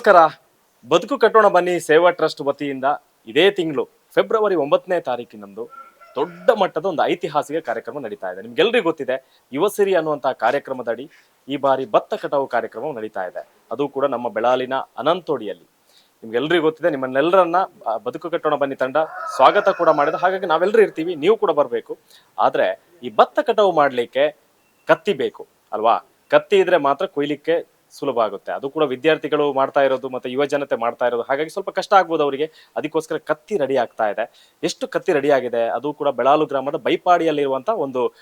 ನಮಸ್ಕಾರ. ಬದುಕು ಕಟ್ಟೋಣ ಬನ್ನಿ ಸೇವಾ ಟ್ರಸ್ಟ್ ವತಿಯಿಂದ ಇದೇ ತಿಂಗಳು, ಫೆಬ್ರವರಿ ಒಂಬತ್ತನೇ ತಾರೀಕಿನಂದು ದೊಡ್ಡ ಮಟ್ಟದ ಒಂದು ಐತಿಹಾಸಿಕ ಕಾರ್ಯಕ್ರಮ ನಡೀತಾ ಇದೆ. ನಿಮ್ಗೆಲ್ರಿಗೂ ಗೊತ್ತಿದೆ ಯುವಸಿರಿ ಅನ್ನುವಂತಹ ಕಾರ್ಯಕ್ರಮದಡಿ ಈ ಬಾರಿ ಭತ್ತ ಕಟಾವು ಕಾರ್ಯಕ್ರಮ ನಡೀತಾ ಇದೆ. ಅದು ಕೂಡ ನಮ್ಮ ಬೆಳಾಲಿನ ಅನಂತೋಡಿಯಲ್ಲಿ. ನಿಮ್ಗೆಲ್ರಿಗೂ ಗೊತ್ತಿದೆ, ನಿಮ್ಮನ್ನೆಲ್ಲರನ್ನ ಬದುಕು ಕಟ್ಟೋಣ ಬನ್ನಿ ತಂಡ ಸ್ವಾಗತ ಕೂಡ ಮಾಡಿದೆ. ಹಾಗಾಗಿ ನಾವೆಲ್ಲರೂ ಇರ್ತೀವಿ, ನೀವು ಕೂಡ ಬರಬೇಕು. ಆದರೆ ಈ ಭತ್ತ ಕಟಾವು ಮಾಡಲಿಕ್ಕೆ ಕತ್ತಿ ಬೇಕು, ಅಲ್ವಾ? ಕತ್ತಿ ಇದ್ರೆ ಮಾತ್ರ ಕೊಯ್ಲಿಕ್ಕೆ ಸುಲಭ ಆಗುತ್ತೆ. ಅದು ಕೂಡ ವಿದ್ಯಾರ್ಥಿಗಳು ಮಾಡ್ತಾ ಇರೋದು ಮತ್ತೆ ಯುವ ಜನತೆ ಮಾಡ್ತಾ ಇರೋದು. ಹಾಗಾಗಿ ಸ್ವಲ್ಪ ಕಷ್ಟ ಆಗ್ಬೋದು ಅವರಿಗೆ. ಅದಕ್ಕೋಸ್ಕರ ಕತ್ತಿ ರೆಡಿ ಆಗ್ತಾ ಇದೆ. ಎಷ್ಟು ಕತ್ತಿ ರೆಡಿ ಆಗಿದೆ? ಅದು ಕೂಡ ಬೆಳಾಲು ಗ್ರಾಮದ ಬೈಪಾಡಿಯಲ್ಲಿರುವಂತ ಒಂದು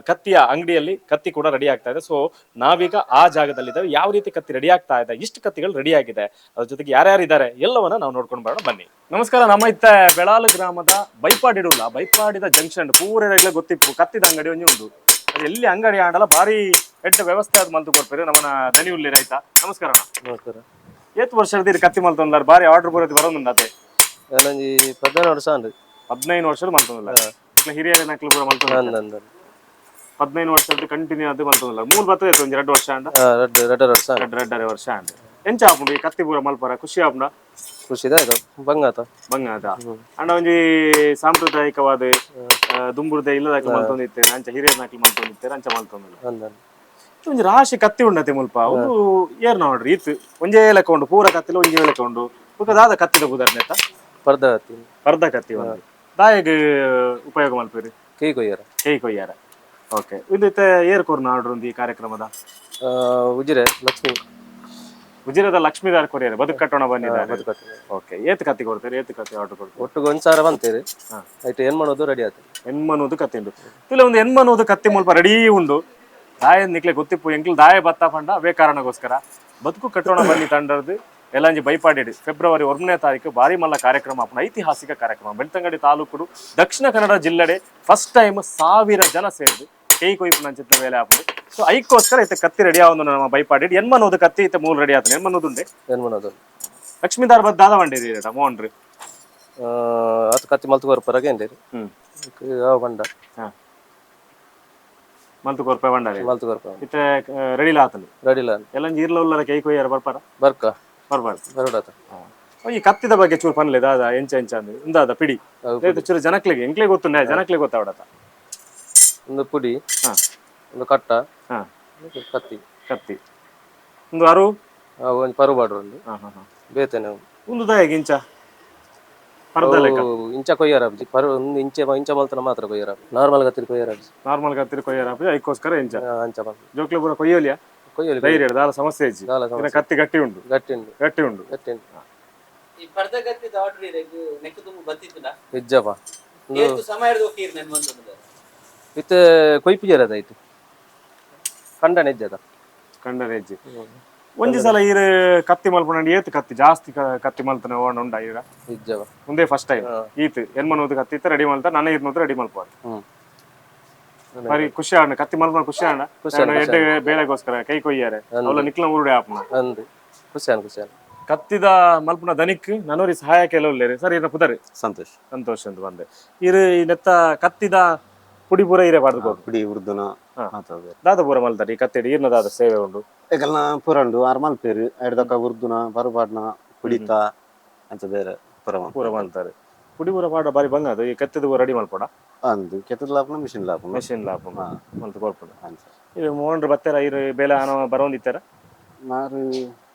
ಕತ್ತಿಯ ಅಂಗಡಿಯಲ್ಲಿ ಕತ್ತಿ ಕೂಡ ರೆಡಿ ಆಗ್ತಾ ಇದೆ. ಸೊ, ನಾವೀಗ ಆ ಜಾಗದಲ್ಲಿದ್ದೇವೆ. ಯಾವ ರೀತಿ ಕತ್ತಿ ರೆಡಿ ಆಗ್ತಾ ಇದೆ? ಇಷ್ಟು ಕತ್ತಿಗಳು ರೆಡಿ ಆಗಿದೆ. ಅದ್ರ ಜೊತೆಗೆ ಯಾರ್ಯಾರು ಇದ್ದಾರೆ? ಎಲ್ಲವನ್ನ ನಾವು ನೋಡ್ಕೊಂಡು ಬರೋಣ. ಬನ್ನಿ. ನಮಸ್ಕಾರ. ನಮ್ಮ ಇತ್ತ ಬೆಳಾಲು ಗ್ರಾಮದ ಬೈಪಾಡಿಡುಲ್ಲ ಬೈಪಾಡಿದ ಜಂಕ್ಷನ್. ಪೂರ ಗೊತ್ತಿತ್ತು. ಕತ್ತಿದ ಅಂಗಡಿ ಅದು ಎಲ್ಲಿ ಅಂಗಡಿ ಆಡಲ್ಲ ಭಾರಿ ಎಟ್ಟ ವ್ಯವಸ್ಥೆ ಅದು ಮಲ್ತು ಕೊಡ್ತಾರೆ ನಮ್ಮನ ದನಿ ಉಳ್ಳಿ ರೈತ. ನಮಸ್ಕಾರ. ನಮಸ್ಕಾರ. ಏತ್ ವರ್ಷ ಹಿಡ್ದಿರಿ ಕತ್ತಿ ಮಲ್ತೊಂದಾರ ಬಾರಿ ಆರ್ಡರ್ ಬರೋದು ಬರೋದು ಅದೇ. ನಾನೊಂಜಿ ಪದ್ನಾರು ವರ್ಷ ಅಂದ್ರಿ ಹದಿನೈದು ವರ್ಷದ ಮಲ್ತೊಂದಿಲ್ಲ ಹಿರಿಯರ ನಕ್ಲು ಕೂಡ ಮಲ್ತೊಂದ ನಂದು ನಂದು ಹದಿನೈದು ವರ್ಷದ ಕಂಟಿನ್ಯೂ ಅದು ಮಲ್ತೊಂದಿಲ್ಲ ಮೂರು ಬರ್ತದೆ ಒಂದು ಎರಡು ವರ್ಷ ಅಂಡ ಹಾಂ ರೆಡ್ ವರ್ಷ ಎರಡು ಎರಡರೆ ವರ್ಷ ಅಂಡ ಎಂಚ ಆಪುಂಡು ಈ ಕತ್ತಿ ಪೂರ ಮಲ್ಪರ. ಖುಷಿ ಆಪುಂಡ ಖುಷಿದ ಆಯ್ತು ಬಂಗಾತ ಬಂಗ ಅದ ಅಣ್ಣ ಒಂಜಿ ಸಾಂಪ್ರದಾಯಿಕವಾದ ದುಂಬುರ್ದೆ ಇಲ್ಲದಾಕ್ಲು ಮಲ್ತೊಂದಿತ್ತೇನೆ ಅಂಚ ಹಿರಿಯರ ನಕ್ಲು ಮಲ್ತೊಂದಿತ್ತೇನೆ ಅಂಚ ಮಲ್ತೊಂದಿಲ್ಲ ಒಂಜಿ ರಾಶಿ ಕತ್ತಿ ಉಂಡತೆ ಮುಲ್ಪ. ಒಂದು ಏರ್ ನೋಡ್ರಿ ಇತ್ತು ಒಂಜೇ ಲೆಕ್ಕ ಉಂಡು ಪೂರ ಕತ್ತಿಲ ಒಂಜೇ ಲೆಕ್ಕ ಉಂಡು. ದಾದ ಕತ್ತಿದ ಉದಾಹರಣೆ ಆಯ್ತಾ? ಪರ್ದ ಕತ್ತಿ. ಪರ್ದ ಕತ್ತಿ ಒಂದು ದಾಯಗ್ ಉಪಯೋಗ ಮಲ್ಪೇರಿ ಕೈ ಕೊಯ್ಯಾರ. ಕೈ ಕೊಯ್ಯಾರ. ಓಕೆ. ಇದು ಏರ್ ಕೊರ್ನ ಆರ್ಡರ್ ಒಂದು ಈ ಕಾರ್ಯಕ್ರಮದ? ಉಜಿರೆ ಲಕ್ಷ್ಮಿ. ಉಜಿರದ ಲಕ್ಷ್ಮೀದಾರ್ ಕೊರಿಯರ್ ಬದುಕು ಕಟ್ಟೋಣ ಬಂದಿದ್ದಾರೆ ಓಕೆ. ಏತ್ ಕತ್ತಿ ಕೊಡ್ತೀರಿ ಏತ್ ಕತ್ತಿ ಆರ್ಡರ್ ಕೊಡ್ತೀರಿ? ಒಟ್ಟಿಗೆ ಒಂದು ಸಾವಿರ ಬಂತೀರಿ. ಆಯ್ತು ಏನು ಮಾಡೋದು ರೆಡಿ ಆಯ್ತು ಎನ್ಮನೋದು ಕತ್ತಿ ಉಂಟು ಇಲ್ಲ ಒಂದು ಎನ್ಮನೋದು ಕತ್ತಿ ಮುಲ್ಪ ರೆಡಿ ಉಂಡು. ದಾಯ ನಿಕ್ಲೆ ಗೊತ್ತಿಪ್ಪು ಎಂಕ್ಲು ದಾಯ ಬತ್ತ ಪಂಡ ಅವೇ ಕಾರಣಗೋಸ್ಕರ. ಬದುಕು ಕಟ್ಟೋಣ ಬನ್ನಿ ತಂಡದ್ದು ಎಲ್ಲಂಜಿ ಬೈಪಾಡಿಡಿ. ಫೆಬ್ರವರಿ ಒಂದನೇ ತಾರೀಕು ಬಾರಿ ಮಲ್ಲ ಕಾರ್ಯಕ್ರಮ ಅಪ್ಪನ ಐತಿಹಾಸಿಕ ಕಾರ್ಯಕ್ರಮ. ಬೆಳ್ತಂಗಡಿ ತಾಲೂಕು ದಕ್ಷಿಣ ಕನ್ನಡ ಜಿಲ್ಲೆಡೆ ಫಸ್ಟ್ ಟೈಮ್ ಸಾವಿರ ಜನ ಸೇರ್ದು ಕೈ ಕೊಯ್ಪು ನಂಚಿತ್ತ ವೇಳೆ ಆಪುಡು ಸೊ ಐಕ್ಕೋಸ್ಕರ ಇತ್ತೆ ಕತ್ತಿ ರೆಡಿ ಆವೊಂದು ನಮ್ಮ ಬೈಪಾಡಿಡಿ. ಎನ್ಮನೋದು ಕತ್ತಿ ಇತ್ತೆ ಮೂಲ ರೆಡಿ ಆದ್ರೆ ಎನ್ಮನೋದುಂಡೆ? ಎನ್ಮನೋದು. ಲಕ್ಷ್ಮೀದಾರ್ ಬದ್ ದಾದ ಬಂಡಿರಿ ರೇಟ ಮೋಹನ್ರಿ ಆ, ಹತ್ತು ಕತ್ತಿ ಮಲ್ತು ಬರ್ಪರಾಗ ಏನ್ರಿ? ಹ್ಮ್. ಯಾವ ಬಂಡ ಹಾ. ಮಲ್ತು ಕೊರ್ಪೆ ಬಂಡಾರಿ. ಮಲ್ತು ಕೊರ್ಪ ಇತ್ತೆ ರೆಡಿ ಆತನು. ರೆಡಿ ಇಲ್ಲ ಎಲ್ಲ ಇರ್ಲ ಉಲ್ಲರ ಕೈ ಕೊಯ್ಯಾರ ಬರ್ಪಾರ? ಬರ್ಕ? ಬರ್ಬಾರ್ದು. ಬರೋಡಾತ ಈ ಕತ್ತಿದ ಬಗ್ಗೆ ಚೂರು ಪನ್ಲೆ ದಾದ ಎಂಚ ಎಂಚ ಅಂದ್ರೆ ಇಂದಾದ ಪಿಡಿ. ಲೇತು ಚೂರು ಜನಕ್ಲಿಗೆ ಎಂಕ್ಲೆ ಗೊತ್ತು ಜನಕ್ಲೆ ಗೊತ್ತಾವಡತ. ಒಂದು ಪುಡಿ ಹಾ. ಒಂದು ಕಟ್ಟ ಹಾ. ಕತ್ತಿ. ಕತ್ತಿ. ಒಂದು ಅರು. ಒಂದು ಪರು ಬಾಡ್ರು ಒಂದು. ಹಾ ಹಾ ಹಾ. ಬೇತೇನೆ ಒಂದು. ದಾಯ ಇಂಚ? ಪರದ ಇಂಚ ಕೊಯ್ಯರ ಅಬ್ಜಿ మాత్ర కొయ్యరాబ్ ಇಂಚೆ ಇಂಚ ಮಲ್ತನ ಮಾತ್ರ ಕೊಯ್ಯಾರ ನಾರ್ಮಲ್ ಕತ್ತಿ ಕೊಯ್ಯಾರ ಅಬ್ಜಿ ನಾರ್ಮಲ್ ಕತ್ತಿರಿ ಕೊಯ್ಯಾರ ಐಕೋಸ್ಕರ ಇಂಚ. ಆ, ಅಂಚ ಬಂದು ಜೋಕ್ಲೆ ಪೂರ ಕೊಯ್ಯೋಲಿಯಾ? ಕೊಯ್ಯಲಿ ಧೈರ್ಯ ದಾಲ ಸಮಸ್ಯೆ ఉండు ದಾಲ ఉండు ಕತ್ತಿ ಗಟ್ಟಿ ಉಂಡು ಗಟ್ಟಿ ಉಂಡು ಗಟ್ಟಿ ಉಂಡು ಗಟ್ಟಿ ಪರ್ದಗತ್ತಿದ ಆರ್ಡರ್ ಇದೆ ನೆಕ್ ತುಂಬ ನಿಜಪ್ಪ. ಸಮಯ ಹೋಗಿರ್ ವಿತ್ ಅದಾಯ್ತು ಕಂಡ ನಿಜದ ಕಂಡರೆ ಇಜ್ಜಿ ಒಂಜಿ ಸಲ ಈ ಕತ್ತಿ ಮಲ್ಪುಂಡು ಏತ್ ಕತ್ತಿ ಜಾಸ್ತಿ ಕ- ಕತ್ತಿ ಮಲ್ತನ ಓಣ ಉಂಡ ಈಗ ನಿಜವ ಮುಂದೆ ಫಸ್ಟ್ ಟೈಮ್. ಈತ್ ಎನ್ಮನೋದು ಕತ್ತಿ ಇತ್ತ ರೆಡಿ ಮಲ್ತ ನನ್ನ ಇರ್ನೋದು ರೆಡಿ ಮಲ್ಪ ಹ್ಮ್. ಬರೀ ಖುಷಿ ಆಣ ಕತ್ತಿ ಮಲ್ಪನ ಖುಷಿ ಆಣ ಎಡ್ಡೆ ಬೇಳೆಗೋಸ್ಕರ ಕೈ ಕೊಯ್ಯಾರೆ. ಅವಳ ನಿಕ್ಲ ಊರುಡೆ ಆಪನ. ಅಂದು ಖುಷಿಯಾನ್ ಖುಷಿಯಾನ್ ಕತ್ತಿದ ಮಲ್ಪನ ದನಿಕ್ ನನೋರಿ ಸಹಾಯ ಕೆಲವು ಸರ್ ಇರ ಪುದರಿ ಸಂತೋಷ್. ಸಂತೋಷ್ ಅಂತ ಬಂದೆ. ಇರು ಈ ನೆತ್ತ ಕತ್ತಿದ ಪುಡಿ ಪೂರ ಇರೇ ಬಾರ್ದು ಪುಡಿ ಉರ್ದುನ? ಹಾ. ಮಾತಾಡ್ಬೇಕು ದಾದ ಪೂರ ಮಲ್ತಾರೆ ಈ ಕತ್ತಿಡಿ ಇರ್ನ ದಾದ ಸೇವೆ ಉಂಡು. ಈಗೆಲ್ಲ ಪುರಂಡು ಆರು ಮಲ್ಪೇರು ಐಡ್ದಕ್ಕ ಉರ್ದುನ ಬರಬಾಡ್ನ ಪುಡಿತ ಅಂತ ಬೇರೆ ಪುರ ಪೂರ ಮಲ್ತಾರೆ ಪುಡಿ ಪೂರ ಪಾಡ ಬಾರಿ ಬಂಗ ಅದು. ಈ ಕತ್ತಿದ ರೆಡಿ ಮಲ್ಪಡ ಅಂದು ಕೆತ್ತದ ಲಾಪನ ಮಿಷಿನ್ ಲಾಪನ ಮಿಷಿನ್ ಲಾಪ ಹಾ. ಮಲ್ತು ಕೊಡ್ಪಡ ಇದು ಮೋಂಡ್ರು ಬತ್ತೆರ ಇರು ಬೇಲೆ ಬರೋಂದಿತ್ತಾರ? ಮಾರು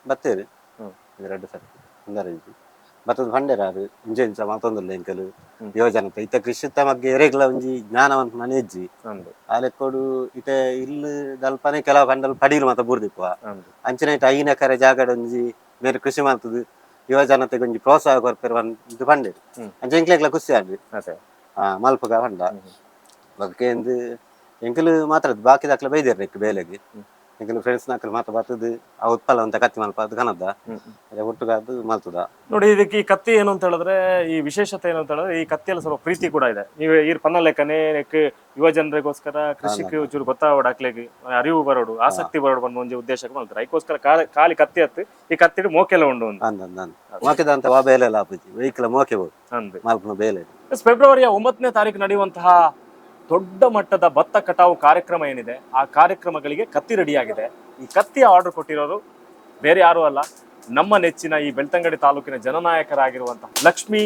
ಬತ್ತೇರಿ ಹ್ಮ್. ಎರಡು ಸರಿ. ಒಂದರ ಬತ್ತದ ಭಂಡೇರಾರು ಅದು ಇಂಜೆ ಇಂಚ ಮಾತೊಂದುಲ್ಲ ಎಂಕಲು ಯೋಜನೆ ಇತ್ತ ಕೃಷಿ ತಮಗೆ ಎರೆಗ್ಲ ಒಂಜಿ ಜ್ಞಾನವಂತ ನಾನು ಅಂದು ಆ ಲೆಕ್ಕೋಡು ಇತ ಇಲ್ಲಿ ದಲ್ಪನೆ ಕೆಲವು ಬಂಡಲ್ ಪಡೀಲು ಮಾತ ಬೂರ್ದಿಪ್ಪ. ಅಂಚಿನ ಇಟ್ಟು ಐನ ಕರೆ ಜಾಗಡ ಒಂಜಿ ಬೇರೆ ಕೃಷಿ ಮಾಡ್ತದೆ ಯುವಜನತೆಗೆ ಒಂಜಿ ಪ್ರೋತ್ಸಾಹ ಕೊರ್ಪೆರ್ ಒಂದು ಬಂಡೇರಿ ಅಂಚೆ ಎಂಕ್ಲೆಗ್ಲ ಖುಷಿ ಆಡ್ರಿ ಹಾ ಮಲ್ಪಗ ಬಂಡ ಬಗ್ಗೆ ಎಂದು ಎಂಕಲು ಮಾತ್ರ ಬಾಕಿ ದಾಖಲೆ ಬೈದೇರಿ ಬೇಲೆಗೆ. ಎಂಕಲು ಫ್ರೆಂಡ್ಸ್ ನಾಕಲು ಮಾತ್ರ ಬರ್ತದೆ. ಆ ಉತ್ಪಲ ಅಂತ ಕತ್ತಿ ಮಲ್ಪ ಅದು ಕನದ ಅದೇ ಒಟ್ಟುಗ ಅದು ಮಲ್ತದ. ನೋಡಿ ಇದಕ್ಕೆ ಈ ಕತ್ತಿ ಏನು ಅಂತ ಹೇಳಿದ್ರೆ ಈ ವಿಶೇಷತೆ ಏನು ಅಂತ ಹೇಳಿದ್ರೆ ಈ ಕತ್ತಿಯಲ್ಲಿ ಸ್ವಲ್ಪ ಪ್ರೀತಿ ಕೂಡ ಇದೆ. ನೀವು ಈ ಪನ್ನ ಲೆಕ್ಕನೆ ಯುವ ಜನರಿಗೋಸ್ಕರ ಕೃಷಿಗೆ ಚೂರು ಗೊತ್ತಾ ಹಾಕ್ಲಿಕ್ಕೆ ಅರಿವು ಬರೋಡು ಆಸಕ್ತಿ ಬರೋಡು ಬಂದು ಒಂದು ಉದ್ದೇಶಕ್ಕೆ ಮಾಡ್ತಾರೆ ಅದಕ್ಕೋಸ್ಕರ ಕಾಲಿ ಖಾಲಿ ಕತ್ತಿ ಹತ್ತಿ ಈ ಕತ್ತಿ ಮೋಕೆಲ್ಲ ಉಂಡು ಒಂದು. ಅಂದ ಅಂದ ಮೋಕೆದ ಅಂತ ವಾ ಬೇಲೆ ಎಲ್ಲ ವೆಹಿಕಲ್ ಮೋಕೆ ಅಂದು. ಬೇಲೆ. ಫೆಬ್ರವರಿಯ ಒಂಬತ್ತನೇ ತಾರೀಕು ನಡೆಯುವಂತಹ ದೊಡ್ಡ ಮಟ್ಟದ ಭತ್ತ ಕಟಾವು ಕಾರ್ಯಕ್ರಮ ಏನಿದೆ, ಆ ಕಾರ್ಯಕ್ರಮಗಳಿಗೆ ಕತ್ತಿ ರೆಡಿಯಾಗಿದೆ. ಈ ಕತ್ತಿ ಆರ್ಡರ್ ಕೊಟ್ಟಿರೋರು ಬೇರೆ ಯಾರು ಅಲ್ಲ, ನಮ್ಮ ನೆಚ್ಚಿನ ಈ ಬೆಳ್ತಂಗಡಿ ತಾಲೂಕಿನ ಜನನಾಯಕರಾಗಿರುವಂತಹ ಲಕ್ಷ್ಮೀ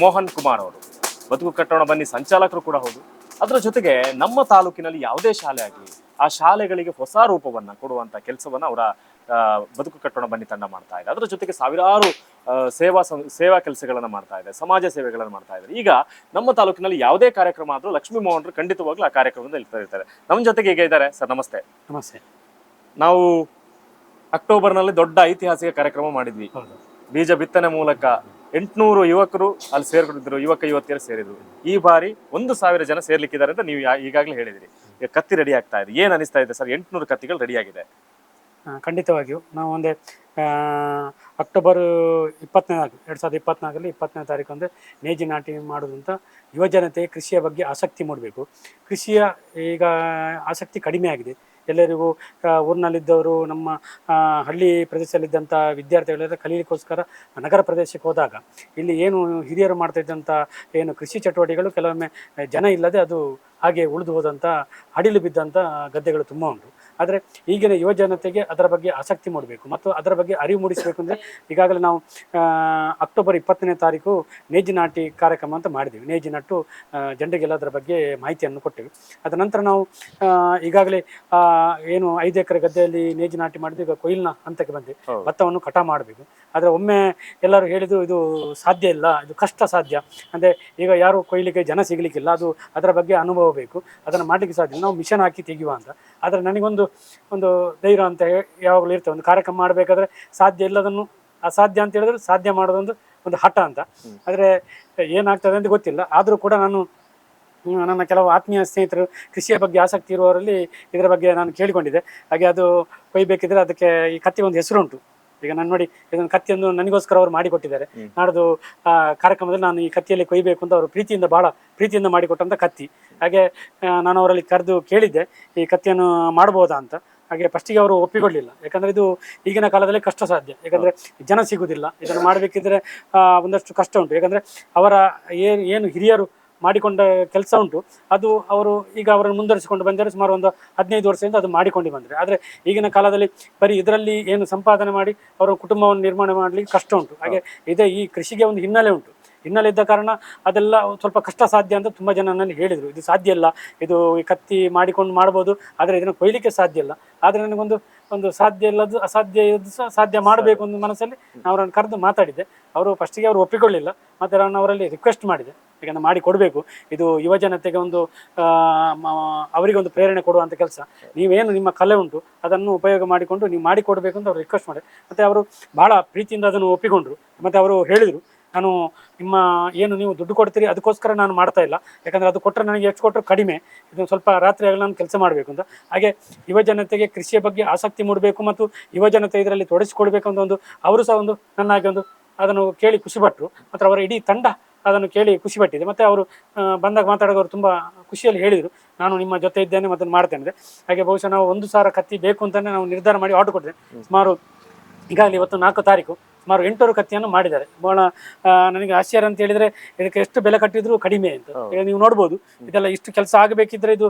ಮೋಹನ್ ಕುಮಾರ್ ಅವರು. ಬದುಕು ಕಟ್ಟೋಣ ಬನ್ನಿ, ಸಂಚಾಲಕರು ಕೂಡ ಹೌದು. ಅದರ ಜೊತೆಗೆ ನಮ್ಮ ತಾಲೂಕಿನಲ್ಲಿ ಯಾವುದೇ ಶಾಲೆ ಆಗಲಿ, ಆ ಶಾಲೆಗಳಿಗೆ ಹೊಸ ರೂಪವನ್ನು ಕೊಡುವಂಥ ಕೆಲಸವನ್ನು ಅವರ ಬದುಕು ಕಟ್ಟೋಣ ಬನ್ನಿ ತಂಡ ಮಾಡ್ತಾ ಇದೆ. ಅದರ ಜೊತೆಗೆ ಸಾವಿರಾರು ಸೇವಾ ಸೇವಾ ಕೆಲಸಗಳನ್ನು ಮಾಡ್ತಾ ಇದೆ ಸಮಾಜ ಸೇವೆಗಳನ್ನು ಮಾಡ್ತಾ ಇದ್ದಾರೆ. ಈಗ ನಮ್ಮ ತಾಲೂಕಿನಲ್ಲಿ ಯಾವುದೇ ಕಾರ್ಯಕ್ರಮ ಆದ್ರೂ ಲಕ್ಷ್ಮೀ ಮೋಹನ್ರು ಖಂಡಿತವಾಗ್ಲೂ ಆ ಕಾರ್ಯಕ್ರಮದಲ್ಲಿ ಇರ್ತಾ ಇರ್ತಾರೆ. ನಮ್ಮ ಜೊತೆಗೆ ಈಗ ಇದ್ದಾರೆ? ಸರ್ ನಮಸ್ತೆ. ನಮಸ್ತೆ. ನಾವು ಅಕ್ಟೋಬರ್ನಲ್ಲಿ ದೊಡ್ಡ ಐತಿಹಾಸಿಕ ಕಾರ್ಯಕ್ರಮ ಮಾಡಿದ್ವಿ. ಬೀಜ ಬಿತ್ತನೆ ಮೂಲಕ ಎಂಟ್ನೂರು ಯುವಕರು ಅಲ್ಲಿ ಸೇರ್ಕೊಂಡಿದ್ರು ಯುವಕ ಯುವತಿಯರು ಸೇರಿದ್ರು. ಈ ಬಾರಿ ಒಂದು ಸಾವಿರ ಜನ ಸೇರ್ಲಿಕ್ಕಿದ್ದಾರೆ ಅಂತ ನೀವು ಈಗಾಗಲೇ ಹೇಳಿದಿರಿ. ಈಗ ಕತ್ತಿ ರೆಡಿ ಆಗ್ತಾ ಇದೆ. ಏನ್ ಅನಿಸ್ತಾ ಇದೆ ಸರ್? ಎಂಟ್ನೂರು ಕತ್ತಿಗಳು ರೆಡಿ ಆಗಿದೆ. ಖಂಡಿತವಾಗಿಯೂ. ನಾವು ಒಂದೇ ಅಕ್ಟೋಬರ್ ಇಪ್ಪತ್ನಾಲ್ಕು ಎರಡು ಸಾವಿರದ ಇಪ್ಪತ್ನಾಲ್ಕರಲ್ಲಿ ಇಪ್ಪತ್ತನೇ ತಾರೀಕು ಅಂದರೆ ನೇಜಿ ನಾಟಿ ಮಾಡೋದಂತ ಯುವಜನತೆ ಕೃಷಿಯ ಬಗ್ಗೆ ಆಸಕ್ತಿ ಮೂಡಬೇಕು. ಕೃಷಿಯ ಈಗ ಆಸಕ್ತಿ ಕಡಿಮೆ ಆಗಿದೆ. ಎಲ್ಲರಿಗೂ ಊರಿನಲ್ಲಿದ್ದವರು, ನಮ್ಮ ಹಳ್ಳಿ ಪ್ರದೇಶದಲ್ಲಿದ್ದಂಥ ವಿದ್ಯಾರ್ಥಿಗಳೆಲ್ಲ ಕಲೀಲಿಕ್ಕೋಸ್ಕರ ನಗರ ಪ್ರದೇಶಕ್ಕೆ ಹೋದಾಗ, ಇಲ್ಲಿ ಏನು ಹಿರಿಯರು ಮಾಡ್ತಾ ಏನು ಕೃಷಿ ಚಟುವಟಿಕೆಗಳು, ಕೆಲವೊಮ್ಮೆ ಜನ ಇಲ್ಲದೆ ಅದು ಹಾಗೆ ಉಳಿದು ಹೋದಂಥ ಅಡಿಲು ಬಿದ್ದಂಥ ಗದ್ದೆಗಳು ತುಂಬ ಉಂಟು. ಆದರೆ ಈಗಿನ ಯುವ ಜನತೆಗೆ ಅದರ ಬಗ್ಗೆ ಆಸಕ್ತಿ ಮೂಡಬೇಕು ಮತ್ತು ಅದರ ಬಗ್ಗೆ ಅರಿವು ಮೂಡಿಸಬೇಕು ಅಂದರೆ ಈಗಾಗಲೇ ನಾವು ಅಕ್ಟೋಬರ್ ಇಪ್ಪತ್ತನೇ ತಾರೀಕು ನೇಜಿ ನಾಟಿ ಕಾರ್ಯಕ್ರಮ ಅಂತ ಮಾಡಿದ್ದೀವಿ ನೇಜಿ ನಟ್ಟು ಜನರಿಗೆಲ್ಲ ಅದರ ಬಗ್ಗೆ ಮಾಹಿತಿಯನ್ನು ಕೊಟ್ಟೆವು. ಅದ ನಂತರ ನಾವು ಈಗಾಗಲೇ ಏನು ಐದು ಎಕರೆ ಗದ್ದೆಯಲ್ಲಿ ನೇಜಿ ನಾಟಿ ಮಾಡಿದ್ವಿ. ಈಗ ಕೊಯ್ಲಿನ ಹಂತಕ್ಕೆ ಬಂದ್ವಿ. ಭತ್ತವನ್ನು ಕಟ ಮಾಡಬೇಕು. ಆದರೆ ಒಮ್ಮೆ ಎಲ್ಲರೂ ಹೇಳಿದ್ರು ಇದು ಸಾಧ್ಯ ಇಲ್ಲ ಇದು ಕಷ್ಟ ಸಾಧ್ಯ. ಅಂದರೆ ಈಗ ಯಾರು ಕೊಯ್ಲಿಗೆ ಜನ ಸಿಗಲಿಕ್ಕಿಲ್ಲ ಅದು ಅದರ ಬಗ್ಗೆ ಅನುಭವ ಬೇಕು. ಅದನ್ನು ಮಾಡಲಿಕ್ಕೆ ಸಾಧ್ಯ. ನಾವು ಮಿಷನ್ ಹಾಕಿ ತೆಗೆಯುವ ಅಂತ. ಆದರೆ ನನಗೊಂದು ಒಂದು ಧೈರ್ಯ ಅಂತ ಯಾವಾಗಲೂ ಇರ್ತದೆ. ಒಂದು ಕಾರ್ಯಕ್ರಮ ಮಾಡಬೇಕಾದ್ರೆ ಸಾಧ್ಯ ಇಲ್ಲದನ್ನು ಅಸಾಧ್ಯ ಅಂತ ಹೇಳಿದ್ರೆ ಸಾಧ್ಯ ಮಾಡೋದೊಂದು ಒಂದು ಹಠ ಅಂತ. ಆದರೆ ಏನಾಗ್ತದೆ ಅಂತ ಗೊತ್ತಿಲ್ಲ. ಆದರೂ ಕೂಡ ನಾನು ನನ್ನ ಕೆಲವು ಆತ್ಮೀಯ ಸ್ನೇಹಿತರು ಕೃಷಿಯ ಬಗ್ಗೆ ಆಸಕ್ತಿ ಇರುವವರಲ್ಲಿ ಇದರ ಬಗ್ಗೆ ನಾನು ಕೇಳಿಕೊಂಡಿದ್ದೆ. ಹಾಗೆ ಅದು ಕೊಯ್ಬೇಕಿದ್ರೆ ಅದಕ್ಕೆ ಈ ಕತ್ತಿ ಒಂದು ಹೆಸರು ಉಂಟು ಈಗ ನಾನು ನೋಡಿ ಇದೊಂದು ಕತ್ತಿಯನ್ನು ನನಗೋಸ್ಕರ ಅವರು ಮಾಡಿಕೊಟ್ಟಿದ್ದಾರೆ. ನಾಡ್ದು ಆ ಕಾರ್ಯಕ್ರಮದಲ್ಲಿ ನಾನು ಈ ಕತ್ತಿಯಲ್ಲಿ ಕೊಯ್ಬೇಕು ಅಂತ ಅವರು ಪ್ರೀತಿಯಿಂದ ಬಹಳ ಪ್ರೀತಿಯಿಂದ ಮಾಡಿಕೊಟ್ಟಂತ ಕತ್ತಿ. ಹಾಗೆ ನಾನು ಅವರಲ್ಲಿ ಕರೆದು ಕೇಳಿದ್ದೆ ಈ ಕತ್ತಿಯನ್ನು ಮಾಡ್ಬೋದಾ ಅಂತ. ಹಾಗೆ ಫಸ್ಟಿಗೆ ಅವರು ಒಪ್ಪಿಕೊಳ್ಳಿಲ್ಲ. ಯಾಕಂದ್ರೆ ಇದು ಈಗಿನ ಕಾಲದಲ್ಲಿ ಕಷ್ಟ ಸಾಧ್ಯ. ಯಾಕಂದ್ರೆ ಜನ ಸಿಗುವುದಿಲ್ಲ ಇದನ್ನು ಮಾಡಬೇಕಿದ್ರೆ ಒಂದಷ್ಟು ಕಷ್ಟ ಉಂಟು. ಯಾಕಂದ್ರೆ ಅವರ ಏನು ಏನು ಹಿರಿಯರು ಮಾಡಿಕೊಂಡ ಕೆಲಸ ಉಂಟು. ಅದು ಅವರು ಈಗ ಅವರನ್ನು ಮುಂದುವರಿಸಿಕೊಂಡು ಬಂದರೆ ಸುಮಾರು ಒಂದು ಹದಿನೈದು ವರ್ಷದಿಂದ ಅದು ಮಾಡಿಕೊಂಡು ಬಂದರೆ. ಆದರೆ ಈಗಿನ ಕಾಲದಲ್ಲಿ ಬರೀ ಇದರಲ್ಲಿ ಏನು ಸಂಪಾದನೆ ಮಾಡಿ ಅವರ ಕುಟುಂಬವನ್ನು ನಿರ್ಮಾಣ ಮಾಡಲಿಕ್ಕೆ ಕಷ್ಟ ಉಂಟು. ಹಾಗೆ ಇದೇ ಈ ಕೃಷಿಗೆ ಒಂದು ಹಿನ್ನೆಲೆ ಉಂಟು. ಹಿನ್ನೆಲೆ ಇದ್ದ ಕಾರಣ ಅದೆಲ್ಲ ಸ್ವಲ್ಪ ಕಷ್ಟ ಸಾಧ್ಯ ಅಂತ ತುಂಬ ಜನ ನನಗೆ ಹೇಳಿದರು. ಇದು ಸಾಧ್ಯ ಇಲ್ಲ ಇದು ಈ ಕತ್ತಿ ಮಾಡಿಕೊಂಡು ಮಾಡ್ಬೋದು. ಆದರೆ ಇದನ್ನು ಕೊಯ್ಲಿಕ್ಕೆ ಸಾಧ್ಯ ಇಲ್ಲ ಆದರೆ ನನಗೊಂದು ಒಂದು ಸಾಧ್ಯ ಇಲ್ಲದ್ದು ಅಸಾಧ್ಯ ಇದ್ದು ಸಹ ಸಾಧ್ಯ ಮಾಡಬೇಕು ಒಂದು ಮನಸ್ಸಲ್ಲಿ ನಾನು ಅವರನ್ನು ಕರೆದು ಮಾತಾಡಿದ್ದೆ. ಅವರು ಫಸ್ಟಿಗೆ ಅವರು ಒಪ್ಪಿಕೊಳ್ಳಿಲ್ಲ. ಮತ್ತು ನಾನು ಅವರಲ್ಲಿ ರಿಕ್ವೆಸ್ಟ್ ಮಾಡಿದೆ. ಯಾಕಂದ್ರೆ ಮಾಡಿ ಕೊಡಬೇಕು. ಇದು ಯುವ ಜನತೆಗೆ ಒಂದು ಅವರಿಗೆ ಒಂದು ಪ್ರೇರಣೆ ಕೊಡುವಂಥ ಕೆಲಸ. ನೀವೇನು ನಿಮ್ಮ ಕಲೆ ಉಂಟು, ಅದನ್ನು ಉಪಯೋಗ ಮಾಡಿಕೊಂಡು ನೀವು ಮಾಡಿ ಕೊಡಬೇಕು ಅಂತ ಅವರು ರಿಕ್ವೆಸ್ಟ್ ಮಾಡಿ ಮತ್ತು ಅವರು ಬಹಳ ಪ್ರೀತಿಯಿಂದ ಅದನ್ನು ಒಪ್ಪಿಕೊಂಡ್ರು. ಮತ್ತು ಅವರು ಹೇಳಿದರು, ನಾನು ನಿಮ್ಮ, ಏನು ನೀವು ದುಡ್ಡು ಕೊಡ್ತೀರಿ, ಅದಕ್ಕೋಸ್ಕರ ನಾನು ಮಾಡ್ತಾ ಇಲ್ಲ. ಯಾಕಂದರೆ ಅದು ಕೊಟ್ಟರೆ ನನಗೆ ಎಷ್ಟು ಕೊಟ್ಟರು ಕಡಿಮೆ. ಇದನ್ನು ಸ್ವಲ್ಪ ರಾತ್ರಿ ಆಗಲಿ ನಾನು ಕೆಲಸ ಮಾಡಬೇಕು ಅಂತ. ಹಾಗೆ ಯುವ ಜನತೆಗೆ ಕೃಷಿಯ ಬಗ್ಗೆ ಆಸಕ್ತಿ ಮೂಡಬೇಕು ಮತ್ತು ಯುವ ಜನತೆ ಇದರಲ್ಲಿ ತೊಡಗಿಸಿಕೊಳ್ಬೇಕು ಅಂತ ಒಂದು, ಅವರು ಸಹ ಒಂದು ನನ್ನಾಗಿ ಒಂದು ಅದನ್ನು ಕೇಳಿ ಖುಷಿಪಟ್ಟರು ಮತ್ತು ಅವರ ಇಡೀ ತಂಡ ಅದನ್ನು ಕೇಳಿ ಖುಷಿಪಟ್ಟಿದೆ ಮತ್ತು ಅವರು ಬಂದಾಗ ಅವರು ತುಂಬ ಖುಷಿಯಲ್ಲಿ ಹೇಳಿದರು. ನಾನು ನಿಮ್ಮ ಜೊತೆ ಇದ್ದೇನೆ ಮತ್ತು ಮಾಡ್ತೇನೆ ಅಂದರೆ ಹಾಗೆ ಬಹುಶಃ ನಾವು ಒಂದು ಸಾವಿರ ಕತ್ತಿ ಬೇಕು ಅಂತಲೇ ನಾವು ನಿರ್ಧಾರ ಮಾಡಿ ಆರ್ಡರ್ ಕೊಟ್ಟಿದ್ದೆ ಸುಮಾರು ಈಗಾಗಲೇ ಇವತ್ತು ನಾಲ್ಕು ತಾರೀಕು. ಸುಮಾರು ಎಂಟೂರು ಕತ್ತಿಯನ್ನು ಮಾಡಿದ್ದಾರೆ. ಬಹಳ ನನಗೆ ಆಶ್ಚರ್ಯ ಅಂತ ಹೇಳಿದ್ರೆ ಇದಕ್ಕೆ ಎಷ್ಟು ಬೆಲೆ ಕಟ್ಟಿದ್ರು ಕಡಿಮೆ ಅಂತ. ನೀವು ನೋಡ್ಬೋದು ಇದೆಲ್ಲ ಇಷ್ಟು ಕೆಲಸ ಆಗಬೇಕಿದ್ರೆ ಇದು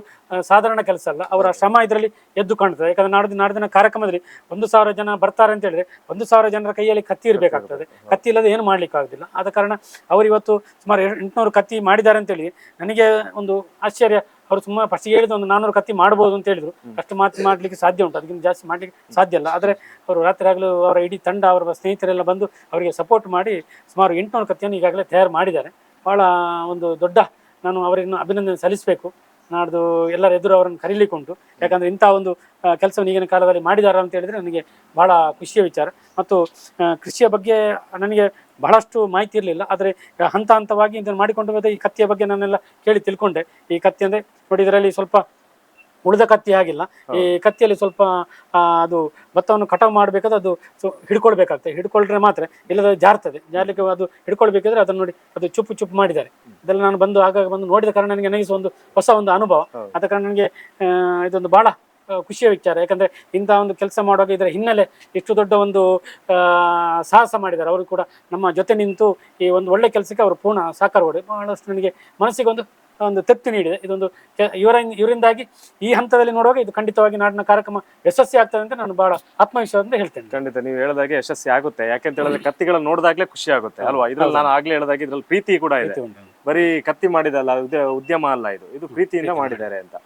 ಸಾಧಾರಣ ಕೆಲಸ ಅಲ್ಲ. ಅವರ ಶ್ರಮ ಇದರಲ್ಲಿ ಎದ್ದು ಕಾಣ್ತದೆ ಯಾಕಂದ್ರೆ ನಾಡ್ದು ನಾಡಿನ ಕಾರ್ಯಕ್ರಮದಲ್ಲಿ ಒಂದು ಸಾವಿರ ಜನ ಬರ್ತಾರೆ ಅಂತ ಹೇಳಿದ್ರೆ ಒಂದು ಸಾವಿರ ಜನರ ಕೈಯಲ್ಲಿ ಕತ್ತಿ ಇರಬೇಕಾಗ್ತದೆ. ಕತ್ತಿ ಇಲ್ಲದೆ ಏನು ಮಾಡ್ಲಿಕ್ಕೆ ಆಗುದಿಲ್ಲ. ಆದ ಕಾರಣ ಅವರು ಇವತ್ತು ಸುಮಾರು ಎಂಟುನೂರು ಕತ್ತಿ ಮಾಡಿದ್ದಾರೆ ಅಂತೇಳಿ ನನಗೆ ಒಂದು ಆಶ್ಚರ್ಯ ಅವರು ಸುಮ್ಮನೆ ಫಸ್ಟ್ ಹೇಳಿದ ಒಂದು ನಾನೂರು ಕತ್ತಿ ಮಾಡ್ಬೋದು ಅಂತ ಹೇಳಿದ್ರು. ಅಷ್ಟು ಮಾತು ಮಾಡ್ಲಿಕ್ಕೆ ಸಾಧ್ಯ ಉಂಟು. ಅದಕ್ಕಿಂತ ಜಾಸ್ತಿ ಮಾಡ್ಲಿಕ್ಕೆ ಸಾಧ್ಯ ಇಲ್ಲ. ಆದರೆ ಅವರು ರಾತ್ರಿ ಆಗಲೂ ಅವರ ಇಡೀ ತಂಡ ಅವರ ಸ್ನೇಹಿತರೆಲ್ಲ ಬಂದು ಅವರಿಗೆ ಸಪೋರ್ಟ್ ಮಾಡಿ ಸುಮಾರು ಎಂಟುನೂರು ಕತ್ತಿಯನ್ನು ಈಗಾಗಲೇ ತಯಾರು ಮಾಡಿದ್ದಾರೆ. ಬಹಳ ಒಂದು ದೊಡ್ಡ ನಾನು ಅವರನ್ನು ಅಭಿನಂದನೆ ಸಲ್ಲಿಸಬೇಕು. ನಾಡ್ದು ಎಲ್ಲರ ಎದುರು ಅವರನ್ನು ಕರೀಲಿಕ್ಕೆ ಉಂಟು ಯಾಕಂದ್ರೆ ಇಂಥ ಒಂದು ಕೆಲಸವನ್ನು ಈಗಿನ ಕಾಲದಲ್ಲಿ ಮಾಡಿದ್ದಾರೆ ಅಂತ ಹೇಳಿದ್ರೆ ನನಗೆ ಬಹಳ ಖುಷಿಯ ವಿಚಾರ. ಮತ್ತು ಕೃಷಿಯ ಬಗ್ಗೆ ನನಗೆ ಬಹಳಷ್ಟು ಮಾಹಿತಿ ಇರಲಿಲ್ಲ ಆದರೆ ಹಂತ ಹಂತವಾಗಿ ಇದನ್ನು ಮಾಡಿಕೊಂಡು ಹೋದ ಈ ಕತ್ತಿಯ ಬಗ್ಗೆ ನಾನೆಲ್ಲ ಕೇಳಿ ತಿಳ್ಕೊಂಡೆ. ಈ ಕತ್ತಿ ಅಂದರೆ ನೋಡಿ ಇದರಲ್ಲಿ ಸ್ವಲ್ಪ ಉಳಿದ ಕತ್ತಿ ಆಗಿಲ್ಲ. ಈ ಕತ್ತಿಯಲ್ಲಿ ಸ್ವಲ್ಪ ಅದು ಭತ್ತವನ್ನು ಕಟಾವು ಮಾಡಬೇಕಾದ್ರೆ ಅದು ಸೊ ಹಿಡ್ಕೊಳ್ಬೇಕಾಗ್ತದೆ. ಹಿಡ್ಕೊಳ್ರೆ ಮಾತ್ರ ಇಲ್ಲದ ಜಾರ್ತದೆ. ಜಾರ್ಲಿಕ್ಕೆ ಅದು ಹಿಡ್ಕೊಳ್ಬೇಕಾದ್ರೆ ಅದನ್ನು ನೋಡಿ ಅದು ಚುಪ್ಪು ಚುಪ್ಪು ಮಾಡಿದ್ದಾರೆ. ಇದೆಲ್ಲ ನಾನು ಬಂದು ಆಗಾಗ ಬಂದು ನೋಡಿದ ಕಾರಣ ನನಗೆ ನನಗೆ ಸಹ ಒಂದು ಹೊಸ ಒಂದು ಅನುಭವ. ಆದ ಕಾರಣ ನನಗೆ ಇದೊಂದು ಬಹಳ ಆ, ಖುಷಿಯ ವಿಚಾರ ಯಾಕಂದ್ರೆ ಇಂಥ ಒಂದು ಕೆಲಸ ಮಾಡುವಾಗ ಇದರ ಹಿನ್ನೆಲೆ ಇಷ್ಟು ದೊಡ್ಡ ಒಂದು ಸಾಹಸ ಮಾಡಿದ್ದಾರೆ. ಅವರು ಕೂಡ ನಮ್ಮ ಜೊತೆ ನಿಂತು ಈ ಒಂದು ಒಳ್ಳೆ ಕೆಲಸಕ್ಕೆ ಅವರು ಪೂರ್ಣ ಸಾಕಾರ ಕೊಡಿ ಬಹಳಷ್ಟು ನನಗೆ ಮನಸ್ಸಿಗೆ ಒಂದು ಒಂದು ತೃಪ್ತಿ ನೀಡಿದೆ. ಇದೊಂದು ಕೆ- ಇವರ ಇವರಿಂದಾಗಿ ಈ ಹಂತದಲ್ಲಿ ನೋಡುವಾಗ ಇದು ಖಂಡಿತವಾಗಿ ನಾಡಿನ ಕಾರ್ಯಕ್ರಮ ಯಶಸ್ವಿ ಆಗ್ತದೆ ಅಂತ ನಾನು ಬಹಳ ಆತ್ಮವಿಶ್ವಾಸದಿಂದ ಹೇಳ್ತೇನೆ. ಖಂಡಿತ ನೀವು ಹೇಳಿದಾಗೆ ಯಶಸ್ವಿ ಆಗುತ್ತೆ. ಯಾಕೆಂತ ಹೇಳಿದ್ರೆ ಕತ್ತಿಗಳನ್ನು ನೋಡಿದಾಗಲೇ ಖುಷಿ ಆಗುತ್ತೆ ಅಲ್ವಾ? ಇದ್ರಲ್ಲಿ ನಾನು ಆಗ್ಲೇ ಹೇಳಿದಾಗ ಇದ್ರಲ್ಲಿ ಪ್ರೀತಿ ಕೂಡ ಇದೆ. ಬರೀ ಕತ್ತಿ ಮಾಡಿದಲ್ಲ ಉದ್ಯ- ಉದ್ಯಮ ಅಲ್ಲ ಇದು. ಇದು ಪ್ರೀತಿಯಿಂದ ಮಾಡಿದ್ದಾರೆ ಅಂತ.